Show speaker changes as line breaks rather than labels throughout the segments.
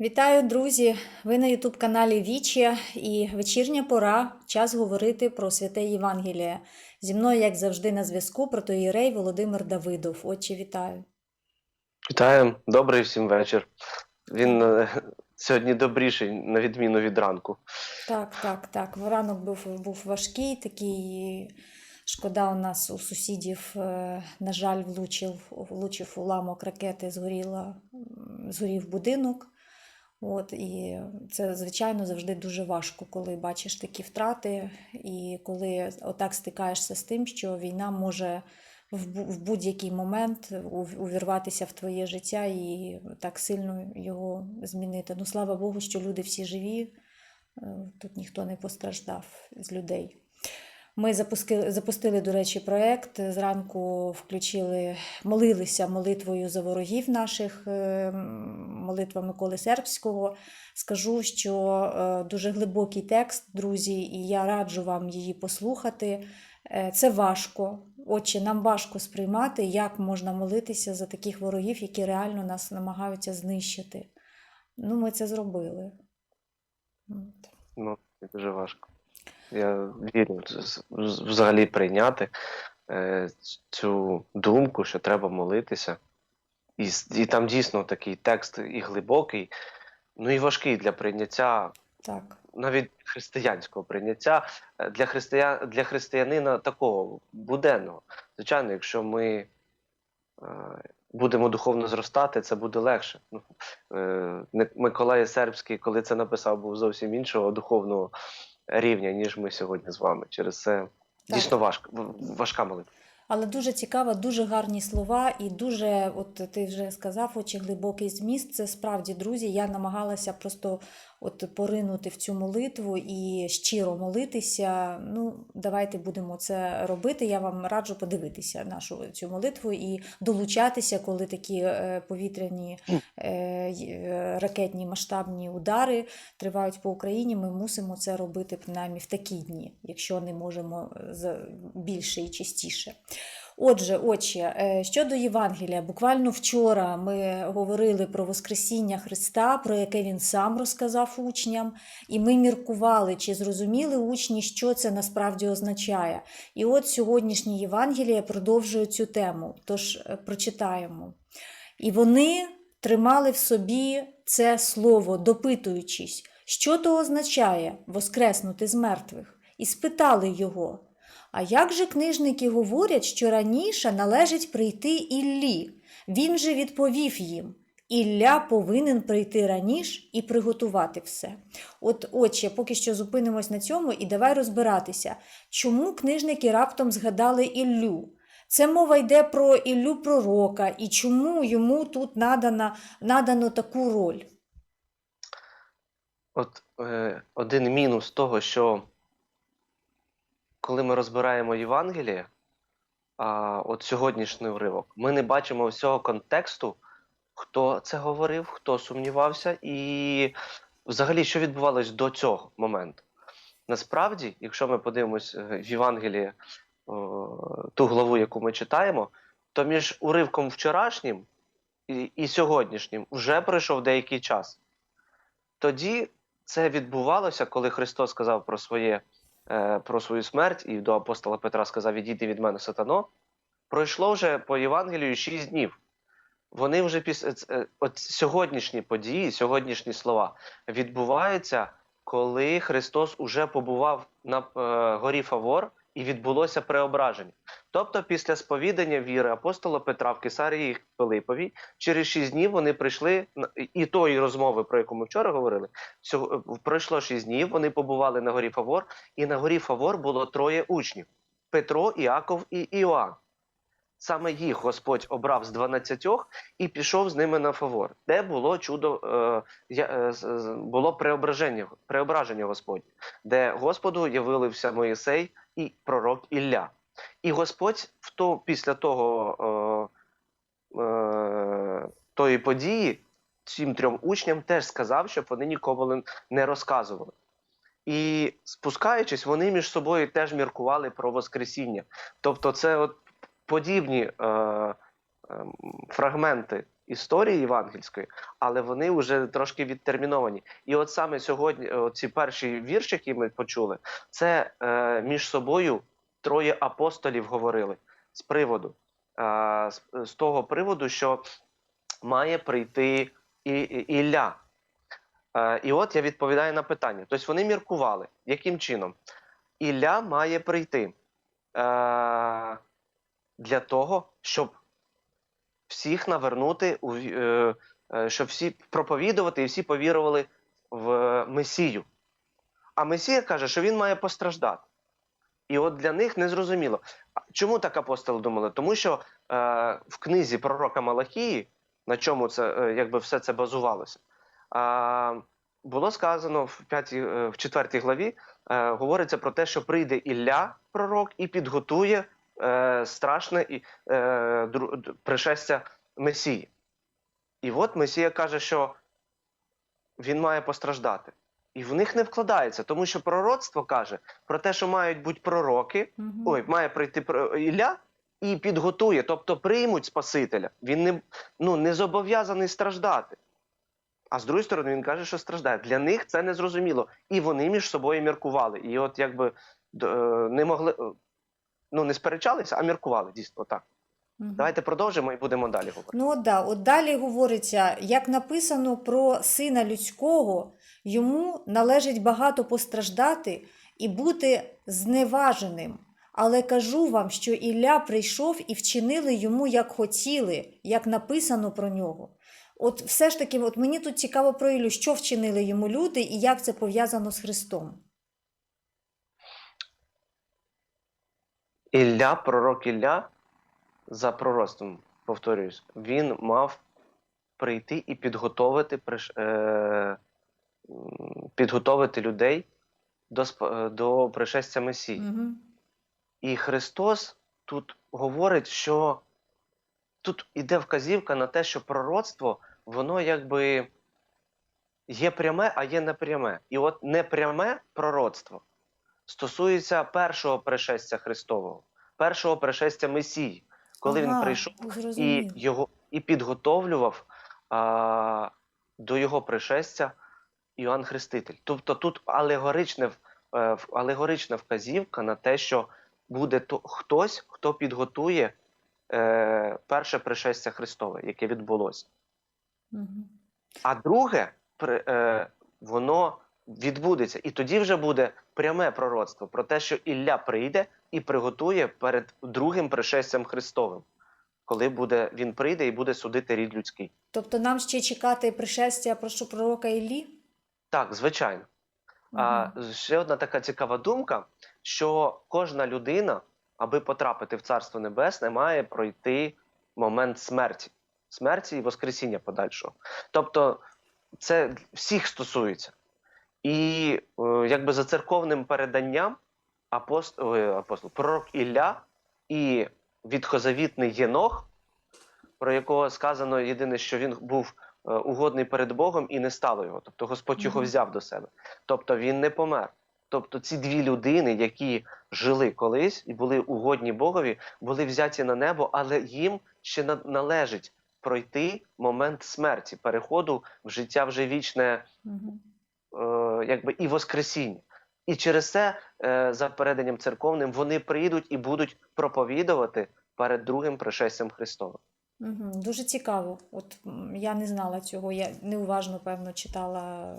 Вітаю, друзі! Ви на Ютуб-каналі Вічі і вечірня пора. Час говорити про святе Євангеліє. Зі мною, як завжди, на зв'язку протоїрей Володимир Давидов. Отче, вітаю.
Вітаю, добрий всім вечір. Він е, сьогодні добріший, на відміну від ранку.
Так, так, так. Ранок був, був важкий, такий. Шкода, у нас у сусідів, е, на жаль, влучив, влучив уламок ракети, згоріла, згорів будинок. От, і це, звичайно, завжди дуже важко, коли бачиш такі втрати, і коли отак стикаєшся з тим, що війна може в будь-який момент ув- увірватися в твоє життя і так сильно його змінити. Ну, слава Богу, що люди всі живі, е, тут ніхто не постраждав з людей. Ми запустили, запустили, до речі, проєкт. Зранку включили, молилися молитвою за ворогів наших, е, молитва Миколи Сербського. Скажу, що е, дуже глибокий текст, друзі, і я раджу вам її послухати. Е, Це важко. Отче, нам важко сприймати, як можна молитися за таких ворогів, які реально нас намагаються знищити. Ну, ми це зробили.
Ну, це дуже важко. Я вірю взагалі прийняти е, цю думку, що треба молитися. І, і там дійсно такий текст і глибокий, ну і важкий для прийняття,
Так.
навіть християнського прийняття е, для, христия, для християнина такого буденного. Звичайно, якщо ми е, будемо духовно зростати, це буде легше. Ну, е, Миколай Сербський, коли це написав, був зовсім іншого духовного рівня, ніж ми сьогодні з вами. Через це дійсно важко, важка молитва.
Але дуже цікаво, дуже гарні слова, і дуже, от ти вже сказав, очі глибокий зміст. Це справді, друзі. Я намагалася просто от поринути в цю молитву і щиро молитися. Ну, давайте будемо це робити. Я вам раджу подивитися нашу цю молитву і долучатися, коли такі е, повітряні е, е, ракетні масштабні удари тривають по Україні. Ми мусимо це робити принаймні в такі дні, якщо не можемо більше і частіше. Отже, отче, е, щодо Євангелія, буквально вчора ми говорили про Воскресіння Христа, про яке він сам розказав учням, і ми міркували, чи зрозуміли учні, що це насправді означає. І от сьогоднішнє Євангеліє продовжує цю тему. Тож е, прочитаємо. І вони тримали в собі це слово, допитуючись, що то означає воскреснути з мертвих, і спитали його. А як же книжники говорять, що раніше належить прийти Іллі? Він же відповів їм: Ілля повинен прийти раніше і приготувати все. От, отче, поки що зупинимось на цьому і давай розбиратися, чому книжники раптом згадали Іллю. Це мова йде про Іллю пророка, і чому йому тут надано, надано таку роль.
От е, один мінус того, що коли ми розбираємо Євангеліє, от сьогоднішній уривок, ми не бачимо всього контексту, хто це говорив, хто сумнівався, і взагалі, що відбувалось до цього моменту. Насправді, якщо ми подивимось е, в Євангелії ту главу, яку ми читаємо, то між уривком вчорашнім і, і сьогоднішнім вже пройшов деякий час. Тоді це відбувалося, коли Христос сказав про своє, е, про свою смерть, і до апостола Петра сказав: Відійди від мене, сатано. Пройшло вже по Євангелію шість днів. Вони вже після е, от сьогоднішні події, сьогоднішні слова відбуваються, коли Христос уже побував на е, горі Фавор і відбулося преображення. Тобто, після сповідання віри апостола Петра в Кесарії Пилипові, через шість днів вони прийшли і тої розмови, про яку ми вчора говорили. Сього- пройшло шість днів. Вони побували на горі Фавор, і на горі Фавор було троє учнів: Петро, Іаков і Іоанн. Саме їх Господь обрав з дванадцятьох і пішов з ними на фавор, де було чудо, е, е, було преображення, преображення Господнє, де Господу явився Моїсей і пророк Ілля. І Господь в то, після того е, е, тої події цим трьом учням теж сказав, щоб вони нікому не розказували. І спускаючись, вони між собою теж міркували про Воскресіння. Тобто, це от подібні е, е, фрагменти історії євангельської, але вони вже трошки відтерміновані. І от саме сьогодні, е, ці перші вірші, які ми почули, це е, між собою троє апостолів говорили з приводу, е, з, з того приводу, що має прийти і, і, Ілля. Е, і от я відповідаю на питання. Тобто вони міркували, яким чином Ілля має прийти е, для того, щоб всіх навернути, е, е, щоб всі проповідувати і всі повірували в Месію. А Месія каже, що він має постраждати. І от для них не зрозуміло. Чому так апостоли думали? Тому що е, в книзі пророка Малахії, на чому це е, якби все це базувалося, е, було сказано в п'ятій, е, в четвертій главі, е, говориться про те, що прийде Ілля, пророк, і підготує е, страшне і, е, дру- пришестя Месії. І от Месія каже, що він має постраждати. І в них не вкладається, тому що пророцтво каже про те, що мають бути пророки,
Мгм.
ой, має прийти Ілля і підготує, тобто приймуть Спасителя. Він не, ну, не зобов'язаний страждати. А з другої сторони, він каже, що страждає. Для них це не зрозуміло. І вони між собою міркували. І от якби е, не могли, е, ну не сперечалися, а міркували дійсно так. Давайте продовжимо і будемо далі говорити.
Ну от да, от далі говориться, як написано про сина людського, йому належить багато постраждати і бути зневаженим. Але кажу вам, що Ілля прийшов і вчинили йому, як хотіли, як написано про нього. От все ж таки, от мені тут цікаво про Іллю, що вчинили йому люди і як це пов'язано з Христом.
Ілля, пророк Ілля, за пророцтвом, повторююсь, він мав прийти і підготовити, е, підготовити людей до, е, до пришестя Месії.
Угу.
І Христос тут говорить, що тут іде вказівка на те, що пророцтво, воно якби є пряме, а є непряме. І от непряме пророцтво стосується першого пришестя Христового, першого пришестя Месії, коли він прийшов і його і підготовлював а, до його пришестя Іоанн Хреститель. Тобто тут алегоричне, е, алегорична вказівка на те, що буде то, хтось, хто підготує е, перше пришестя Христове, яке відбулося.
Мгм.
А друге, при- е, воно відбудеться. І тоді вже буде пряме пророцтво про те, що Ілля прийде і приготує перед другим пришестям Христовим, коли буде, він прийде і буде судити рід людський.
Тобто нам ще чекати пришестя прошу пророка Іллі?
Так, звичайно. А ще одна така цікава думка, що кожна людина, аби потрапити в Царство Небесне, має пройти момент смерті, смерті і Воскресіння подальшого. Тобто це всіх стосується. І е, якби за церковним переданням апостол, апостол пророк Ілля і відхозавітний Єнох, про якого сказано єдине, що він був е, угодний перед Богом і не стало його. Тобто Господь його взяв до себе. Тобто він не помер. Тобто ці дві людини, які жили колись і були угодні Богові, були взяті на небо, але їм ще належить пройти момент смерті, переходу в життя вже вічне, е, якби і Воскресіння. І через це, е, за переданням церковним, вони прийдуть і будуть проповідувати перед другим пришестям Христовим.
Дуже цікаво. От я не знала цього, я неуважно, певно, читала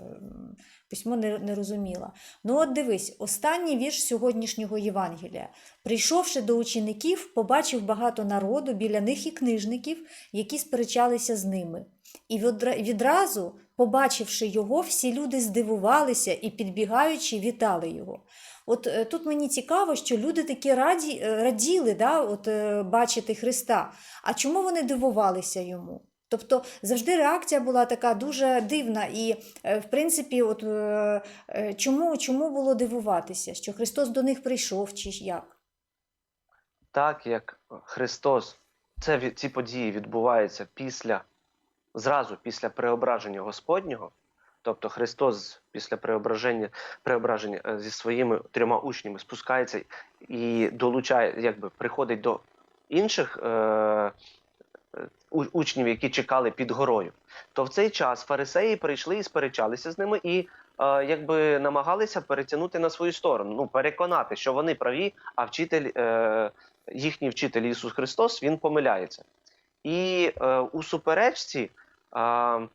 письмо, не, не розуміла. Ну, от дивись, останній вірш сьогоднішнього Євангелія. Прийшовши до учеників, побачив багато народу, біля них і книжників, які сперечалися з ними. І відразу, побачивши його, всі люди здивувалися і, підбігаючи, вітали його. От е, тут мені цікаво, що люди такі раді, е, раділи да, от, е, бачити Христа. А чому вони дивувалися йому? Тобто завжди реакція була така дуже дивна. І, в принципі, от, чому, чому було дивуватися? Що Христос до них прийшов, чи як?
Так як Христос, це, ці події відбуваються після, зразу після преображення Господнього, тобто Христос після преображення, преображення е, зі своїми трьома учнями спускається і долучає, якби приходить до інших е, е, учнів, які чекали під горою, то в цей час фарисеї прийшли і сперечалися з ними і е, якби намагалися перетягнути на свою сторону, ну переконати, що вони праві, а вчитель, е, їхній вчитель Ісус Христос, він помиляється. І е, у суперечці. Е,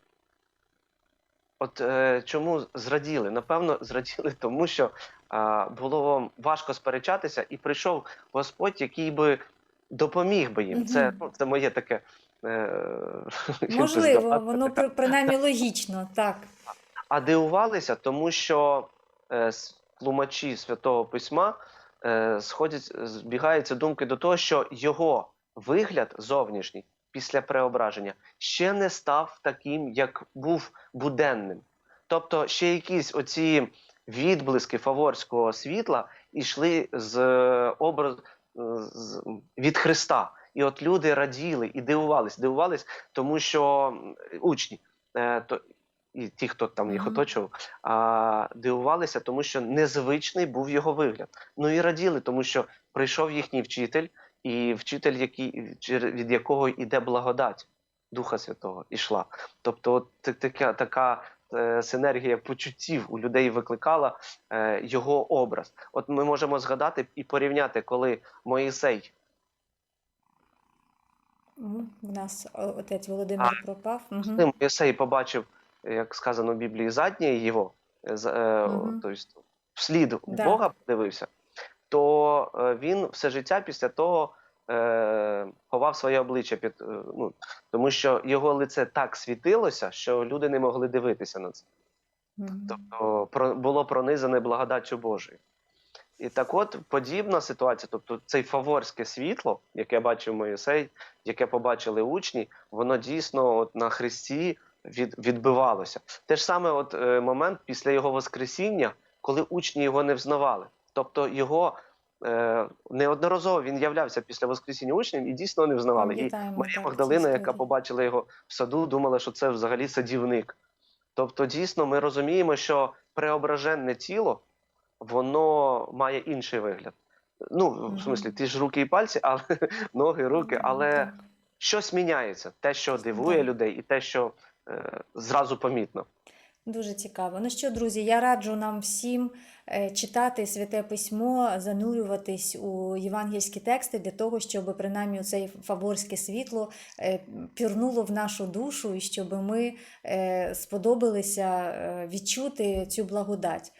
От е, чому зраділи? Напевно, зраділи, тому що е, було важко сперечатися, і прийшов Господь, який би допоміг би їм. Це, ну, це моє таке. Е,
Можливо, воно при- принаймні логічно, так.
А дивувалися, тому що е, тлумачі Святого Письма е, сходять, збігаються думки до того, що його вигляд зовнішній після преображення ще не став таким, як був буденним. Тобто ще якісь оці відблиски фаворського світла йшли з образ з, від Христа. І от люди раділи і дивувались, дивувались, тому що учні, е, то, і ті, хто там їх оточував, а, дивувалися, тому що незвичний був його вигляд. Ну і раділи, тому що прийшов їхній вчитель, і вчитель, який, від якого йде благодать Духа Святого, ішла. Тобто, от така, така е, синергія почуттів у людей викликала е, його образ. От ми можемо згадати і порівняти, коли Моїсей
У нас отець Володимир пропав. Мгм.
Коли Моїсей побачив, як сказано в Біблії, заднє його, е, е, тобто вслід
Да.
Бога подивився, то е, він все життя після того е, ховав своє обличчя під е, ну, тому що його лице так світилося, що люди не могли дивитися на це. Тобто про, було пронизане благодаттю Божою. І так от подібна ситуація, тобто цей фаворське світло, яке бачив Моїсей, яке побачили учні, воно дійсно от на Христі від, відбивалося. Те ж саме от, е, момент після його Воскресіння, коли учні його не взнавали. Тобто його е, неодноразово він являвся після Воскресіння учням і дійсно не взнавали. І Марія Магдалина, яка побачила його в саду, думала, що це взагалі садівник. Тобто, дійсно, ми розуміємо, що преображенне тіло воно має інший вигляд. Ну, в смислі, ті ж руки і пальці, але ноги, руки, але щось міняється. Те, що дивує людей, і те, що е, зразу помітно.
Дуже цікаво. Ну що, друзі, я раджу нам всім е, читати святе письмо, занурюватись у євангельські тексти для того, щоб принаймні це фаворське світло е, пірнуло в нашу душу і щоб ми е, сподобалися відчути цю благодать.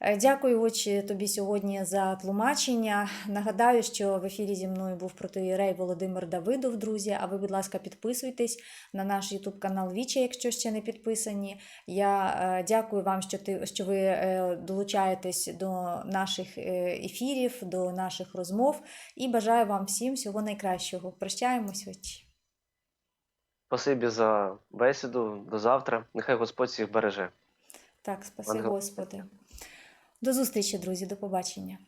Е, Дякую, очі, тобі сьогодні за тлумачення. Нагадаю, що в ефірі зі мною був протоїрей Володимир Давидов, друзі. А ви, будь ласка, підписуйтесь на наш YouTube канал Віча, якщо ще не підписані. Я е, дякую вам, що ти що ви е, долучаєтесь до наших ефірів, до наших розмов і бажаю вам всім всього найкращого. Прощаємось, очі.
Спасибі за бесіду. До завтра. Нехай Господь всіх береже.
Так, спаси
Ангел.
Господи. До зустрічі, друзі, до побачення.